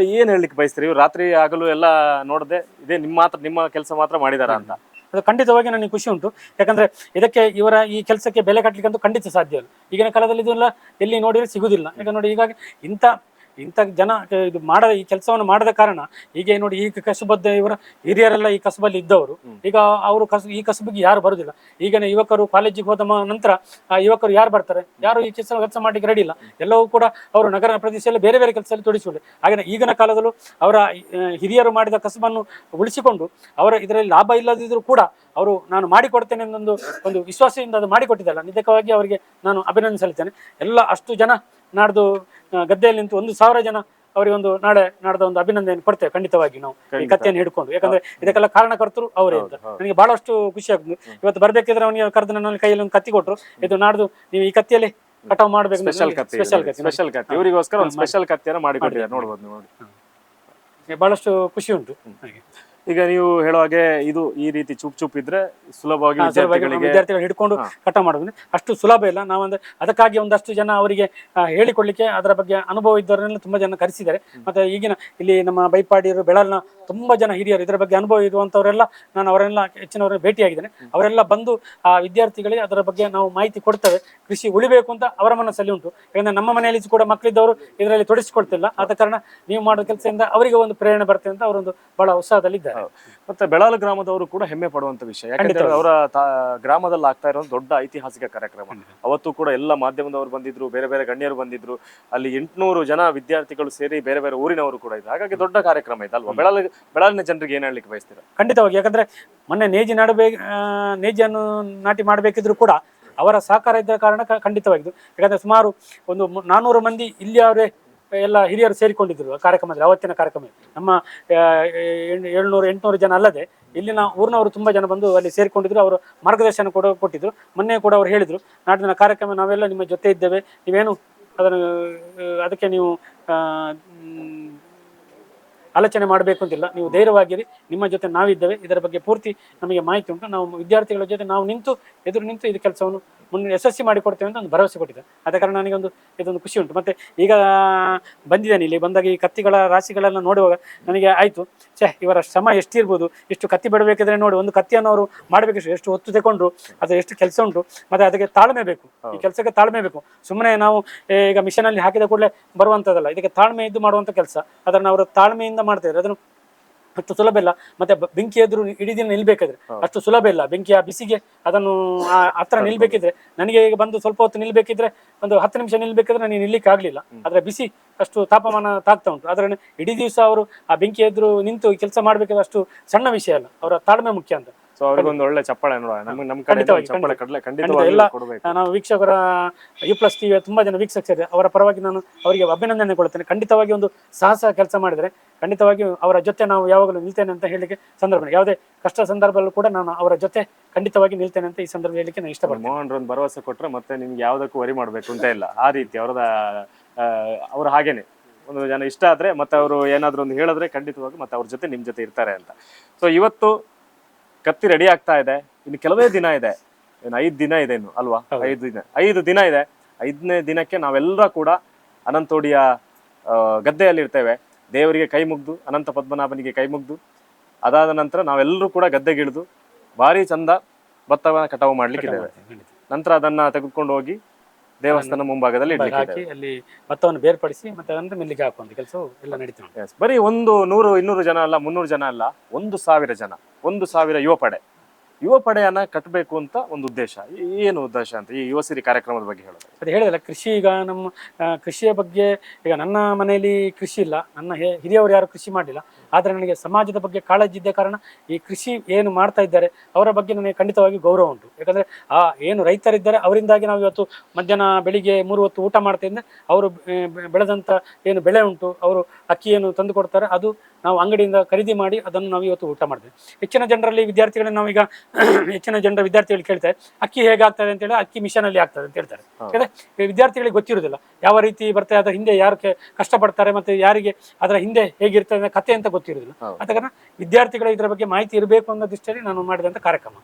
ಏನ್ ಹೇಳಲಿಕ್ಕೆ ಬಯಸ್ತೀರಿ? ಇವ್ರು ರಾತ್ರಿ ಆಗಲು ಎಲ್ಲ ನೋಡದೆ ಇದೇ ನಿಮ್ಮ ಮಾತ್ರ ನಿಮ್ಮ ಕೆಲಸ ಮಾತ್ರ ಮಾಡಿದಾರ ಅಂತ. ಅದು ಖಂಡಿತವಾಗಿ ನನಗೆ ಖುಷಿ ಉಂಟು. ಯಾಕಂದ್ರೆ ಇದಕ್ಕೆ ಇವರ ಈ ಕೆಲಸಕ್ಕೆ ಬೆಲೆ ಕಟ್ಟಲಿಕ್ಕೆ ಅಂತೂ ಖಂಡಿತ ಸಾಧ್ಯ ಇಲ್ಲ. ಈಗಿನ ಕಾಲದಲ್ಲಿ ಇದೆಲ್ಲ ಎಲ್ಲಿ ನೋಡಿದ್ರೆ ಸಿಗುದಿಲ್ಲ. ಯಾಕಂದ್ರೆ ನೋಡಿ ಹೀಗಾಗಿ ಇಂಥ ಇಂಥ ಜನ ಇದು ಮಾಡ ಈ ಕೆಲಸವನ್ನು ಮಾಡದ ಕಾರಣ ಈಗ ನೋಡಿ ಈ ಕಸಬದ್ದ ಇವರ ಹಿರಿಯರೆಲ್ಲ ಈ ಕಸಬಲ್ಲಿ ಇದ್ದವರು. ಈಗ ಅವರು ಕಸ ಈ ಕಸಬಿಗೆ ಯಾರು ಬರುದಿಲ್ಲ. ಈಗಿನ ಯುವಕರು ಕಾಲೇಜಿಗೆ ಹೋದ ನಂತರ ಆ ಯುವಕರು ಯಾರು ಬರ್ತಾರೆ? ಯಾರು ಈ ಕೆಲಸ ಕೆಲಸ ಮಾಡಲಿಕ್ಕೆ ರೆಡಿ ಇಲ್ಲ. ಎಲ್ಲವೂ ಕೂಡ ಅವರು ನಗರ ಪ್ರದೇಶದಲ್ಲಿ ಬೇರೆ ಬೇರೆ ಕೆಲಸದಲ್ಲಿ ತೊಡಿಸಿಕೊಳ್ಳಿ ಹಾಗೆ ಈಗಿನ ಕಾಲದಲ್ಲೂ ಅವರ ಹಿರಿಯರು ಮಾಡಿದ ಕಸಬನ್ನು ಉಳಿಸಿಕೊಂಡು ಅವರ ಇದರಲ್ಲಿ ಲಾಭ ಇಲ್ಲದಿದ್ದರೂ ಕೂಡ ಅವರು ನಾನು ಮಾಡಿಕೊಡ್ತೇನೆ ಎಂದೊಂದು ಒಂದು ವಿಶ್ವಾಸದಿಂದ ಅದು ಮಾಡಿಕೊಟ್ಟಿದ್ದಲ್ಲ. ನಿಧಕವಾಗಿ ಅವರಿಗೆ ನಾನು ಅಭಿನಂದಿಸಲಿದ್ದೇನೆ ಎಲ್ಲ ಅಷ್ಟು ಜನ ನಾಡ್ದು ಗದ್ದೆಯಲ್ಲಿ ನಿಂತು ಒಂದು ಸಾವಿರ ಜನ ಅವರಿಗೆ ಒಂದು ನಾಳೆ ನಾಡ್ದ ಒಂದು ಅಭಿನಂದನೆ ಕೊಡ್ತೇವೆ ಖಂಡಿತವಾಗಿ ನಾವು ಈ. ಕಥೆಯನ್ನು ಹಿಡ್ಕೊಂಡು. ಯಾಕಂದ್ರೆ ಇದಕ್ಕೆಲ್ಲ ಕಾರಣಕರ್ತರು ಅವರೇ ಅಂತ. ನನಗೆ ಬಹಳಷ್ಟು ಖುಷಿ ಆಗ್ತದೆ ಇವತ್ತು ಬರ್ಬೇಕಿದ್ರೆ ಅವನಿಗೆ ಕರೆದು ನನ್ನ ಕೈಯಲ್ಲಿ ಒಂದು ಕತ್ತಿ ಕೊಟ್ಟರು ಇದು ನಾಡ್ದು ನೀವು ಈ ಕತ್ತಿಯಲ್ಲಿ ಕಟಾವ್ ಮಾಡ್ಬೇಕು ಸ್ಪೆಷಲ್ ಕತ್ತಿ. ಸ್ಪೆಷಲ್ ಕತ್ತಿ. ಸ್ಪೆಷಲ್ ಕತ್ತಿ. ಇವರಿಗೋಸ್ಕರ ಒಂದು ಸ್ಪೆಷಲ್ ಕತ್ತಿಯನ್ನು ಮಾಡಿಕೊಟ್ಟಿದ್ದಾರೆ. ನೋಡ್ಬೋದು ನೋಡಿ ಬಹಳಷ್ಟು ಖುಷಿ ಉಂಟು. ಹಾಗೆ. ಈಗ ನೀವು ಹೇಳೋ ಹಾಗೆ ಇದು ಈ ರೀತಿ ಚುಪ್ ಚುಪ್ ಇದ್ರೆ ಸುಲಭವಾಗಿ ವಿದ್ಯಾರ್ಥಿಗಳಿಗೆ ವಿದ್ಯಾರ್ಥಿಗಳು ಹಿಡ್ಕೊಂಡು ಕಟ್ಟ ಕಟ ಮಾಡೋದು ಅಷ್ಟು ಸುಲಭ ಇಲ್ಲ. ನಾವಂದ್ರೆ ಅದಕ್ಕಾಗಿ ಒಂದಷ್ಟು ಜನ ಅವರಿಗೆ ಹೇಳಿಕೊಳ್ಳಿಕ್ಕೆ ಹೇಳಿಕೊಡ್ಲಿಕ್ಕೆ ಅದರ ಬಗ್ಗೆ ಅನುಭವ ಇದ್ದವರನ್ನೆಲ್ಲ ತುಂಬಾ ಜನ ಕರೆಸಿದ್ದಾರೆ. ಮತ್ತೆ ಈಗಿನ ಇಲ್ಲಿ ನಮ್ಮ ಬೈಪಾಡಿಯರು ಬೆಳಲ್ನ ತುಂಬಾ ಜನ ಹಿರಿಯರು ಇದರ ಬಗ್ಗೆ ಅನುಭವ ಇರುವಂತವರೆಲ್ಲ ನಾನು ಅವರೆಲ್ಲ ಭೇಟಿ ಭೇಟಿಯಾಗಿದ್ದೇನೆ. ಅವರೆಲ್ಲ ಬಂದು ಆ ವಿದ್ಯಾರ್ಥಿಗಳಿಗೆ ಅದರ ಬಗ್ಗೆ ನಾವು ಮಾಹಿತಿ ಕೊಡ್ತೇವೆ. ಕೃಷಿ ಉಳಿಬೇಕು ಅಂತ ಅವರ ಮನಸ್ಸಲ್ಲಿ ಉಂಟು. ಯಾಕಂದ್ರೆ ನಮ್ಮ ಮನೆಯಲ್ಲಿ ಕೂಡ ಮಕ್ಕಳಿದ್ದವರು ಇದರಲ್ಲಿ ತೊಡಗಿಸಿಕೊಳ್ತಿಲ್ಲ. ಆದ ಕಾರಣ ನೀವು ಮಾಡೋ ಕೆಲಸದಿಂದ ಅವರಿಗೆ ಒಂದು ಪ್ರೇರಣೆ ಬರ್ತದೆ ಅಂತ ಅವರೊಂದು ಬಹಳ ಉತ್ಸಾಹದಲ್ಲಿದ್ದಾರೆ. ಮತ್ತೆ ಬೆಳಾಲ ಗ್ರಾಮದವರು ಕೂಡ ಹೆಮ್ಮೆ ಪಡುವಂತ ವಿಷಯ. ಯಾಕಂದ್ರೆ ಅವರ ಗ್ರಾಮದಲ್ಲಿ ಆಗ್ತಾ ಇರೋ ದೊಡ್ಡ ಐತಿಹಾಸಿಕ ಕಾರ್ಯಕ್ರಮ. ಅವತ್ತು ಕೂಡ ಎಲ್ಲ ಮಾಧ್ಯಮದವರು ಬಂದಿದ್ರು ಬೇರೆ ಬೇರೆ ಗಣ್ಯರು ಬಂದಿದ್ರು ಅಲ್ಲಿ ಎಂಟ್ನೂರು ಜನ ವಿದ್ಯಾರ್ಥಿಗಳು ಸೇರಿ ಬೇರೆ ಬೇರೆ ಊರಿನವರು ಕೂಡ ಇದ್ರು. ಹಾಗಾಗಿ ದೊಡ್ಡ ಕಾರ್ಯಕ್ರಮ ಇದೆ ಅಲ್ವಾ? ಬೆಳಾಲ ಬೆಳಾಲಿನ ಜನರಿಗೆ ಏನ್ ಹೇಳಲಿಕ್ಕೆ ಬಯಸ್ತೀರಾ? ಖಂಡಿತವಾಗಿ. ಯಾಕಂದ್ರೆ ಮೊನ್ನೆ ನೇಜಿ ನಾಡಬೇಕು ನೇಜಿಯನ್ನು ನಾಟಿ ಮಾಡಬೇಕಿದ್ರು ಕೂಡ ಅವರ ಸಹಕಾರ ಇದ್ದ ಕಾರಣ ಖಂಡಿತವಾಗಿದ್ದು. ಯಾಕಂದ್ರೆ ಸುಮಾರು ಒಂದು ನಾನ್ನೂರು ಮಂದಿ ಇಲ್ಲಿ ಅವರೇ ಎಲ್ಲ ಹಿರಿಯರು ಸೇರಿಕೊಂಡಿದ್ರು ಕಾರ್ಯಕ್ರಮದಲ್ಲಿ, ಅವತ್ತಿನ ಕಾರ್ಯಕ್ರಮ ನಮ್ಮ ಏಳ್ನೂರು, ಎಂಟುನೂರು ಜನ ಅಲ್ಲದೆ, ಇಲ್ಲಿನ ಊರಿನವರು ತುಂಬ ಜನ ಬಂದು ಅಲ್ಲಿ ಸೇರಿಕೊಂಡಿದ್ರು. ಅವರು ಮಾರ್ಗದರ್ಶನ ಕೂಡ ಕೊಟ್ಟಿದ್ರು. ಮೊನ್ನೆ ಕೂಡ ಅವರು ಹೇಳಿದರು, ನಾಡಿನ ಕಾರ್ಯಕ್ರಮ ನಾವೆಲ್ಲ ನಿಮ್ಮ ಜೊತೆ ಇದ್ದೇವೆ. ನೀವೇನು ಅದನ್ನು ಅದಕ್ಕೆ ನೀವು ಆಲೋಚನೆ ಮಾಡಬೇಕು ಅಂತಿಲ್ಲ. ನೀವು ಧೈರ್ಯವಾಗಿರಿ. ನಿಮ್ಮ ಜೊತೆ ನಾವಿದ್ದೇವೆ. ಇದರ ಬಗ್ಗೆ ಪೂರ್ತಿ ನಮಗೆ ಮಾಹಿತಿ ಉಂಟು. ನಾವು ವಿದ್ಯಾರ್ಥಿಗಳ ಜೊತೆ ನಾವು ನಿಂತು, ಎದುರು ನಿಂತು ಇದು ಕೆಲಸವನ್ನು ಮುಂದೆ ಯಶಸ್ವಿ ಮಾಡಿಕೊಡ್ತೇವೆ ಅಂತ ಒಂದು ಭರವಸೆ ಕೊಟ್ಟಿದೆ. ಆದ ಕಾರಣ ನನಗೊಂದು ಇದೊಂದು ಖುಷಿ ಉಂಟು. ಮತ್ತೆ ಈಗ ಬಂದಿದ್ದೇನೆ ಇಲ್ಲಿ ಬಂದಾಗ ಈ ಕತ್ತಿಗಳ ರಾಶಿಗಳೆಲ್ಲ ನೋಡುವಾಗ ನನಗೆ ಆಯಿತು. ಛೇ ಇವರ ಶ್ರಮ ಎಷ್ಟಿರ್ಬೋದು? ಎಷ್ಟು ಕತ್ತಿ ಬಿಡಬೇಕಿದ್ರೆ ನೋಡಿ ಒಂದು ಕತ್ತಿಯನ್ನು ಅವರು ಮಾಡಬೇಕಷ್ಟು ಎಷ್ಟು ಹೊತ್ತು ತಗೊಂಡ್ರು ಅದು ಎಷ್ಟು ಕೆಲಸ ಉಂಟು ಮತ್ತೆ ಅದಕ್ಕೆ ತಾಳ್ಮೆ ಬೇಕು. ಈ ಕೆಲಸಕ್ಕೆ ತಾಳ್ಮೆ ಬೇಕು. ಸುಮ್ಮನೆ ನಾವು ಈಗ ಮಿಷನಲ್ಲಿ ಹಾಕಿದ ಕೂಡಲೇ ಬರುವಂಥದ್ದಲ್ಲ ಇದಕ್ಕೆ ತಾಳ್ಮೆ ಇದ್ದು ಮಾಡುವಂಥ ಕೆಲಸ. ಅದನ್ನು ಅವರು ತಾಳ್ಮೆಯಿಂದ ಮಾಡ್ತಾ ಇದ್ದಾರೆ. ಅದನ್ನು ಅಷ್ಟು ಸುಲಭ ಇಲ್ಲ. ಮತ್ತೆ ಬ- ಬೆಂಕಿ ಎದುರು ಇಡೀ ದಿನ ನಿಲ್ಬೇಕಾದ್ರೆ. ಅಷ್ಟು ಸುಲಭ ಇಲ್ಲ. ಬೆಂಕಿಯ ಬಿಸಿಗೆ ಅದನ್ನು ಆ ಹತ್ರ ನಿಲ್ಬೇಕಿದ್ರೆ ನನಗೆ ಈಗ ಬಂದು ಸ್ವಲ್ಪ ಹೊತ್ತು ನಿಲ್ಬೇಕಿದ್ರೆ ಒಂದು ಹತ್ತು ನಿಮಿಷ ನಿಲ್ಬೇಕಿದ್ರೆ ನನಗೆ ನಿಲ್ಲಿಕ್ಕೆ ಆಗ್ಲಿಲ್ಲ. ಆದ್ರೆ ಬಿಸಿ ಅಷ್ಟು ತಾಪಮಾನ ತಾಗ್ತಾ ಉಂಟು. ಆದ್ರೆ ಇಡೀ ದಿವಸ ಅವರು ಆ ಬೆಂಕಿ ಎದುರು ನಿಂತು ಕೆಲಸ ಮಾಡ್ಬೇಕಾದ್ರೆ ಅಷ್ಟು ಸಣ್ಣ ವಿಷಯ ಅಲ್ಲ. ಅವರ ತಾಳ್ಮೆ ಮುಖ್ಯ ಅಂತ. ಸೊ ಅವ್ರಿಗೊಂದು ಒಳ್ಳೆ ಚಪ್ಪಾಳೆ ನೋಡೋಣ ನಮ್ಗೆ ನಮ್ಮ ಕಡೆ ಖಂಡಿತವಾಗಿ, ಚಪ್ಪಾಳೆ ಖಂಡಿತ. ಕಡಲೆ ಖಂಡಿತ. ಖಂಡಿತವಾಗಿ ಎಲ್ಲ ಕೊಡಬೇಕು. ನಾವು ವೀಕ್ಷಕರ ಯು ಪ್ಲಸ್ ಟಿವಿಯ ತುಂಬಾ ಜನ ವೀಕ್ಷಕರಿದ್ದಾರೆ ಅವರ ಪರವಾಗಿ ನಾನು ಅವರಿಗೆ ಅಭಿನಂದನೆ ಕೊಡ್ತೇನೆ ಖಂಡಿತವಾಗಿ ಒಂದು ಸಾಹಸ ಕೆಲಸ ಮಾಡಿದ್ರೆ ಖಂಡಿತವಾಗಿ ಅವರ ಜೊತೆ ನಾವು ಯಾವಾಗಲೂ ನಿಲ್ತೇನೆ ಅಂತ ಹೇಳಿಕೆ ಸಂದರ್ಭ ಯಾವುದೇ ಕಷ್ಟ ಸಂದರ್ಭದಲ್ಲೂ ಕೂಡ ನಾನು ಅವರ ಜೊತೆ ಖಂಡಿತವಾಗಿ ನಿಲ್ತೇನೆ ಅಂತ ಈ ಸಂದರ್ಭ ಹೇಳಲಿಕ್ಕೆ ನಾನು ಇಷ್ಟಪಡ್ತೇನೆ. ಮೋಹನ್ ಒಂದು ಭರವಸೆ ಕೊಟ್ರೆ ಮತ್ತೆ ನಿಮ್ಗೆ ಯಾವ್ದಕ್ಕೂ ವರಿ ಮಾಡ್ಬೇಕು ಅಂತ ಇಲ್ಲ. ಆ ರೀತಿ ಅವರದ ಅವ್ರು ಹಾಗೇನೆ. ಒಂದು ಜನ ಇಷ್ಟ ಆದ್ರೆ ಮತ್ತೆ ಅವರು ಏನಾದ್ರು ಒಂದು ಹೇಳಿದ್ರೆ ಖಂಡಿತವಾಗಿ ಮತ್ತೆ ಅವ್ರ ಜೊತೆ ನಿಮ್ ಜೊತೆ ಇರ್ತಾರೆ ಅಂತ. ಸೊ ಇವತ್ತು ಕತ್ತಿ ರೆಡಿ ಆಗ್ತಾ ಇದೆ. ಇನ್ನು ಕೆಲವೇ ದಿನ ಇದೆ. ಏನು ಐದು ದಿನ ಇದೆ ಇನ್ನು ಅಲ್ವಾ. ಐದು ದಿನ ಐದು ದಿನ ಇದೆ. ಐದನೇ ದಿನಕ್ಕೆ ನಾವೆಲ್ಲ ಕೂಡ ಅನಂತೋಡಿಯ ಗದ್ದೆಯಲ್ಲಿ ಇರ್ತೇವೆ ದೇವರಿಗೆ ಕೈ ಮುಗ್ದು ಅನಂತ ಪದ್ಮನಾಭನಿಗೆ ಕೈ ಮುಗ್ದು ಅದಾದ ನಂತರ ನಾವೆಲ್ಲರೂ ಕೂಡ ಗದ್ದೆಗಿಳಿದು ಭಾರಿ ಚಂದ ಭತ್ತವನ್ನ ಕಟಾವು ಮಾಡ್ಲಿಕ್ಕಿದ್ದೇವೆ ನಂತರ ಅದನ್ನ ತೆಗೆದುಕೊಂಡು ಹೋಗಿ ದೇವಸ್ಥಾನ ಮುಂಭಾಗದಲ್ಲಿ ಹಾಕಿ ಅಲ್ಲಿ ಭತ್ತವನ್ನು ಬೇರ್ಪಡಿಸಿ ಮತ್ತೆ ಅಂದ್ರೆ ಮಿಲ್ಲಿಗೆ ಹಾಕುವಂತ. ಕೆಲಸ ಎಲ್ಲ ಬರೀ ಒಂದು ನೂರು ಇನ್ನೂರು ಜನ ಅಲ್ಲ ಮುನ್ನೂರು ಜನ ಅಲ್ಲ ಒಂದು ಸಾವಿರ ಜನ. ಒಂದು ಸಾವಿರ ಯುವ ಪಡೆ. ಯುವ ಪಡೆಯನ್ನ ಕಟ್ಟಬೇಕು ಅಂತ ಒಂದು ಉದ್ದೇಶ. ಏನು ಉದ್ದೇಶ ಅಂತ ಈ ಯುವ ಸಿರಿ ಕಾರ್ಯಕ್ರಮದ ಬಗ್ಗೆ ಹೇಳೋದು? ಅದು ಹೇಳಿದಲ್ಲ ಕೃಷಿ ಈಗ ನಮ್ಮ ಕೃಷಿಯ ಬಗ್ಗೆ ಈಗ ನನ್ನ ಮನೆಯಲ್ಲಿ ಕೃಷಿ ಇಲ್ಲ. ನನ್ನ ಹಿರಿಯವರು ಯಾರು ಕೃಷಿ ಮಾಡಲಿಲ್ಲ. ಆದರೆ ನನಗೆ ಸಮಾಜದ ಬಗ್ಗೆ ಕಾಳಜಿ ಇದ್ದ ಕಾರಣ ಈ ಕೃಷಿ ಏನು ಮಾಡ್ತಾ ಇದ್ದಾರೆ, ಅವರ ಬಗ್ಗೆ ನನಗೆ ಖಂಡಿತವಾಗಿ ಗೌರವ ಉಂಟು. ಯಾಕಂದ್ರೆ, ಆ, ಏನು ರೈತರಿದ್ದಾರೆ, ಅವರಿಂದಾಗಿ ನಾವು ಇವತ್ತು ಮಧ್ಯಾಹ್ನ ಬೆಳಿಗ್ಗೆ ಮೂರು ಹೊತ್ತು ಊಟ ಮಾಡ್ತಾ ಇದ್ದೆ ಅವರು ಬೆ- ಬೆ- ಬೆಳೆದಂತ ಏನು ಬೆಳೆ ಉಂಟು, ಅವರು ಅಕ್ಕಿಯನ್ನು ತಂದು ಕೊಡ್ತಾರೆ, ಅದು ನಾವು ಅಂಗಡಿಯಿಂದ ಖರೀದಿ ಮಾಡಿ ಅದನ್ನು ನಾವು ಇವತ್ತು ಊಟ ಮಾಡ್ತೇವೆ. ಹೆಚ್ಚಿನ ಜನರಲ್ಲಿ ವಿದ್ಯಾರ್ಥಿಗಳನ್ನ ನಾವೀಗ ಹೆಚ್ಚಿನ ಜನರ ವಿದ್ಯಾರ್ಥಿಗಳು ಕೇಳ್ತಾರೆ ಅಕ್ಕಿ ಹೇಗಾಗ್ತದೆ ಅಂತ ಹೇಳಿ ಅಕ್ಕಿ ಮಿಷನಲ್ಲಿ ಆಗ್ತದೆ ಅಂತ ಹೇಳ್ತಾರೆ. ಯಾಕಂದ್ರೆ ವಿದ್ಯಾರ್ಥಿಗಳಿಗೆ ಗೊತ್ತಿರುವುದಿಲ್ಲ ಯಾವ ರೀತಿ ಬರ್ತದೆ ಅದರ ಹಿಂದೆ ಯಾರು ಕಷ್ಟಪಡ್ತಾರೆ ಮತ್ತೆ ಯಾರಿಗೆ ಅದರ ಹಿಂದೆ ಹೇಗಿರ್ತದೆ ಕಥೆ ಅಂತ ಗೊತ್ತಿರುವುದಿಲ್ಲ. ಹೌದು. ಆದ ಕಾರಣ ವಿದ್ಯಾರ್ಥಿಗಳ ಇದರ ಬಗ್ಗೆ ಮಾಹಿತಿ ಇರಬೇಕು ಅನ್ನೋ ದೃಷ್ಟಿಯಲ್ಲಿ ನಾನು ಮಾಡಿದಂಥ ಕಾರ್ಯಕ್ರಮ.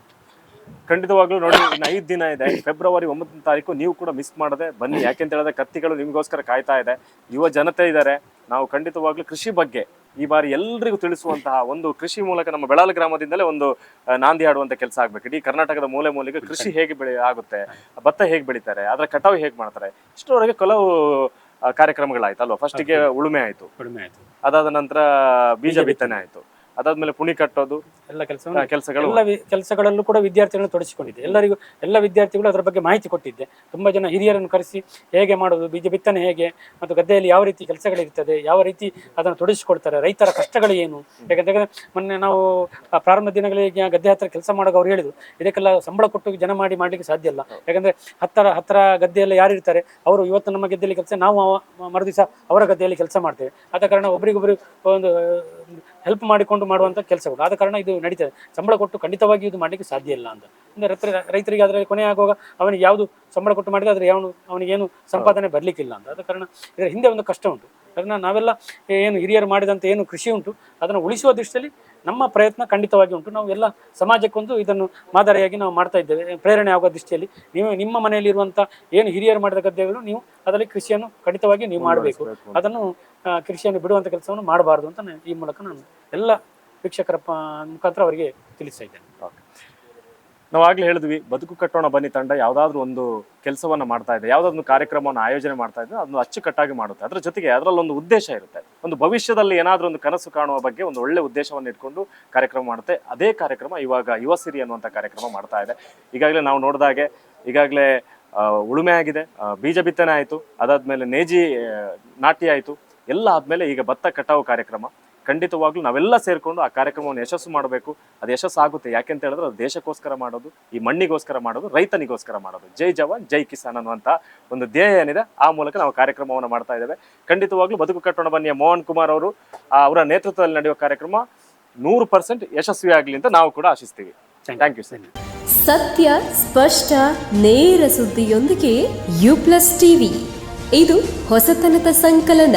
ಖಂಡಿತವಾಗ್ಲೂ ನೋಡಿ ಇನ್ನು ಐದು ದಿನ ಇದೆ. ಫೆಬ್ರವರಿ ಒಂಬತ್ತನೇ ತಾರೀಕು ನೀವು ಕೂಡ ಮಿಸ್ ಮಾಡದೆ ಬನ್ನಿ. ಯಾಕೆಂತ ಹೇಳಿದ್ರೆ ಕತ್ತಿಗಳು ನಿಮಗೋಸ್ಕರ ಕಾಯ್ತಾ ಇದೆ. ಯುವ ಜನತೆ ಇದ್ದಾರೆ. ನಾವು ಖಂಡಿತವಾಗ್ಲೂ ಕೃಷಿ ಬಗ್ಗೆ ಈ ಬಾರಿ ಎಲ್ರಿಗೂ ತಿಳಿಸುವಂತಹ ಒಂದು ಕೃಷಿ ಮೂಲಕ ನಮ್ಮ ಬೆಳಾಲ ಗ್ರಾಮದಿಂದಲೇ ಒಂದು ನಾಂದಿ ಆಡುವಂತ ಕೆಲಸ ಆಗ್ಬೇಕು ಇಡೀ ಕರ್ನಾಟಕದ ಮೂಲೆ ಮೂಲೆಗೆ ಕೃಷಿ ಹೇಗೆ ಬೆಳೆ ಆಗುತ್ತೆ ಭತ್ತ ಹೇಗೆ ಬೆಳಿತಾರೆ ಅದರ ಕಟಾವು ಹೇಗೆ ಮಾಡ್ತಾರೆ ಇಷ್ಟರವರೆಗೆ ಕೆಲವು ಕಾರ್ಯಕ್ರಮಗಳಾಯ್ತು ಅಲ್ವಾ? ಫಸ್ಟಿಗೆ ಉಳುಮೆ ಆಯ್ತು. ಉಳುಮೆ ಆಯಿತು. ಅದಾದ ನಂತರ ಬೀಜ ಬಿತ್ತನೆ ಆಯ್ತು. ಅದಾದ್ಮೇಲೆ ಪುಣಿ ಕಟ್ಟೋದು ಎಲ್ಲ ಕೆಲಸ ಕೆಲಸಗಳು ಎಲ್ಲ ಕೆಲಸಗಳಲ್ಲೂ ಕೂಡ ವಿದ್ಯಾರ್ಥಿಗಳನ್ನು ತೊಡಗಿಸಿಕೊಂಡಿದ್ದೆ ಎಲ್ಲರಿಗೂ ಎಲ್ಲ ವಿದ್ಯಾರ್ಥಿಗಳು ಅದರ ಬಗ್ಗೆ ಮಾಹಿತಿ ಕೊಟ್ಟಿದ್ದೆ. ತುಂಬ ಜನ ಹಿರಿಯರನ್ನು ಕರೆಸಿ ಹೇಗೆ ಮಾಡೋದು ಬೀಜ ಬಿತ್ತನೆ ಹೇಗೆ ಮತ್ತು ಗದ್ದೆಯಲ್ಲಿ ಯಾವ ರೀತಿ ಕೆಲಸಗಳಿರ್ತದೆ ಯಾವ ರೀತಿ ಅದನ್ನು ತೊಡಗಿಸಿಕೊಳ್ತಾರೆ ರೈತರ ಕಷ್ಟಗಳು ಏನು? ಯಾಕಂದ್ರೆ ಮೊನ್ನೆ ನಾವು ಪ್ರಾರಂಭ ದಿನಗಳಿಗೆ ಗದ್ದೆ ಹತ್ರ ಕೆಲಸ ಮಾಡುವಾಗ ಅವ್ರು ಹೇಳಿದ್ರು ಇದಕ್ಕೆಲ್ಲ ಸಂಬಳ ಕೊಟ್ಟು ಜನ ಮಾಡಿ ಮಾಡ್ಲಿಕ್ಕೆ ಸಾಧ್ಯ ಇಲ್ಲ. ಯಾಕಂದ್ರೆ ಹತ್ತರ ಹತ್ತಿರ ಗದ್ದೆಯಲ್ಲಿ ಯಾರು ಇರ್ತಾರೆ ಅವರು ಇವತ್ತು ನಮ್ಮ ಗದ್ದೆಯಲ್ಲಿ ಕೆಲಸ ನಾವು ಮರುದಿವಸ ಅವರ ಗದ್ದೆಯಲ್ಲಿ ಕೆಲಸ ಮಾಡ್ತೇವೆ. ಆದ ಕಾರಣ ಒಬ್ರಿಗೊಬ್ರು ಒಂದು ಹೆಲ್ಪ್ ಮಾಡಿಕೊಂಡು ಮಾಡುವಂಥ ಕೆಲಸಗಳು. ಆದ ಕಾರಣ ಇದು ನಡೀತದೆ. ಸಂಬಳ ಕೊಟ್ಟು ಖಂಡಿತವಾಗಿ ಇದು ಮಾಡಲಿಕ್ಕೆ ಸಾಧ್ಯ ಇಲ್ಲ ಅಂತ. ಅಂದರೆ ರೈತರ ರೈತರಿಗೆ ಅದರಲ್ಲಿ ಕೊನೆ ಆಗುವಾಗ ಅವನಿಗೆ ಯಾವುದು ಸಂಬಳ ಕೊಟ್ಟು ಮಾಡಿದ್ರೆ ಅದ್ರ ಯಾವನು, ಅವನಿಗೇನು ಸಂಪಾದನೆ ಬರಲಿಕ್ಕಿಲ್ಲ ಅಂತ. ಆದ ಕಾರಣ ಇದರ ಹಿಂದೆ ಒಂದು ಕಷ್ಟ ಉಂಟು. ಅದನ್ನ ನಾವೆಲ್ಲ ಏನು ಹಿರಿಯರು ಮಾಡಿದಂಥ ಏನು ಕೃಷಿ ಉಂಟು ಅದನ್ನು ಉಳಿಸುವ ದೃಷ್ಟಿಯಲ್ಲಿ ನಮ್ಮ ಪ್ರಯತ್ನ ಖಂಡಿತವಾಗಿ ಉಂಟು. ನಾವು ಎಲ್ಲ ಸಮಾಜಕ್ಕೊಂದು ಇದನ್ನು ಮಾದರಿಯಾಗಿ ನಾವು ಮಾಡ್ತಾ ಇದ್ದೇವೆ. ಪ್ರೇರಣೆ ಆಗುವ ದೃಷ್ಟಿಯಲ್ಲಿ ನೀವು ನಿಮ್ಮ ಮನೆಯಲ್ಲಿರುವಂಥ ಏನು ಹಿರಿಯರು ಮಾಡಿದ ಗದ್ದೆಗಳು ನೀವು ಅದರಲ್ಲಿ ಕೃಷಿಯನ್ನು ಖಂಡಿತವಾಗಿ ನೀವು ಮಾಡಬೇಕು. ಅದನ್ನು ಕೃಷಿಯನ್ನು ಬಿಡುವಂಥ ಕೆಲಸವನ್ನು ಮಾಡಬಾರ್ದು ಅಂತ ನಾನು ಈ ಮೂಲಕ ನಾನು ಎಲ್ಲ ವೀಕ್ಷಕರ ಪ- ಮುಖಾಂತರ ಅವರಿಗೆ ತಿಳಿಸ್ತಾ ಇದ್ದೇನೆ. ನಾವು ಆಗ್ಲೇ ಹೇಳಿದ್ವಿ, ಬದುಕು ಕಟ್ಟೋಣ ಬನ್ನಿ ತಂಡ, ಯಾವ್ದಾದ್ರು ಒಂದು ಕೆಲಸವನ್ನ ಮಾಡ್ತಾ ಇದೆ, ಯಾವ್ದಾದ್ರು ಕಾರ್ಯಕ್ರಮವನ್ನು ಆಯೋಜನೆ ಮಾಡ್ತಾ ಇದೆ, ಅದನ್ನು ಅಚ್ಚುಕಟ್ಟಾಗಿ ಮಾಡುತ್ತೆ. ಅದ್ರ ಜೊತೆಗೆ ಅದರಲ್ಲಿ ಒಂದು ಉದ್ದೇಶ ಇರುತ್ತೆ. ಒಂದು ಭವಿಷ್ಯದಲ್ಲಿ ಏನಾದ್ರೂ ಒಂದು ಕನಸು ಕಾಣುವ ಬಗ್ಗೆ ಒಂದು ಒಳ್ಳೆ ಉದ್ದೇಶವನ್ನು ಇಟ್ಕೊಂಡು ಕಾರ್ಯಕ್ರಮ ಮಾಡುತ್ತೆ. ಅದೇ ಕಾರ್ಯಕ್ರಮ ಇವಾಗ ಯುವ ಸಿರಿ ಅನ್ನುವಂಥ ಕಾರ್ಯಕ್ರಮ ಮಾಡ್ತಾ ಇದೆ. ಈಗಾಗಲೇ ನಾವು ನೋಡಿದಾಗೆ ಈಗಾಗಲೇ ಉಳುಮೆ ಆಗಿದೆ ಬೀಜ ಬಿತ್ತನೆ ಆಯಿತು, ಅದಾದ್ಮೇಲೆ ನೇಜಿ ನಾಟಿ ಆಯಿತು, ಎಲ್ಲ ಆದ್ಮೇಲೆ ಈಗ ಭತ್ತ ಕಟಾವು ಕಾರ್ಯಕ್ರಮ. ಖಂಡಿತವಾಗ್ಲೂ ನಾವೆಲ್ಲ ಸೇರಿಕೊಂಡು ಆ ಕಾರ್ಯಕ್ರಮವನ್ನು ಯಶಸ್ಸು ಮಾಡಬೇಕು. ಅದು ಯಶಸ್ಸು ಆಗುತ್ತೆ. ಯಾಕೆಂತ ಹೇಳಿದ್ರೆ ಅದು ದೇಶಕ್ಕೋಸ್ಕರ ಮಾಡೋದು ಈ ಮಣ್ಣಿಗೋಸ್ಕರ ಮಾಡೋದು ರೈತನಿಗೋಸ್ಕರ ಮಾಡೋದು. ಜೈ ಜವಾನ್ ಜೈ ಕಿಸಾನ್ ಅನ್ನುವಂಥ ಒಂದು ಧ್ಯೇಯ ಏನಿದೆ ಆ ಮೂಲಕ ನಾವು ಕಾರ್ಯಕ್ರಮವನ್ನು ಮಾಡ್ತಾ ಇದ್ದೇವೆ. ಖಂಡಿತವಾಗ್ಲೂ ಬದುಕು ಕಟ್ಟೋಣ ಬನ್ನಿಯ ಮೋಹನ್ ಕುಮಾರ್ ಅವರು. ಆ, ಅವರ ನೇತೃತ್ವದಲ್ಲಿ ನಡೆಯುವ ಕಾರ್ಯಕ್ರಮ ನೂರು ಪರ್ಸೆಂಟ್ ಯಶಸ್ವಿ ಆಗಲಿ ಅಂತ ನಾವು ಕೂಡ ಆಶಿಸ್ತೀವಿ. ಥ್ಯಾಂಕ್ ಯು ಸರ್ ಸತ್ಯ ಸ್ಪಷ್ಟ ನೇರ ಸುದ್ದಿಯೊಂದಿಗೆ ಯು ಪ್ಲಸ್ ಟಿವಿ. ಇದು ಹೊಸತನದ ಸಂಕಲನ.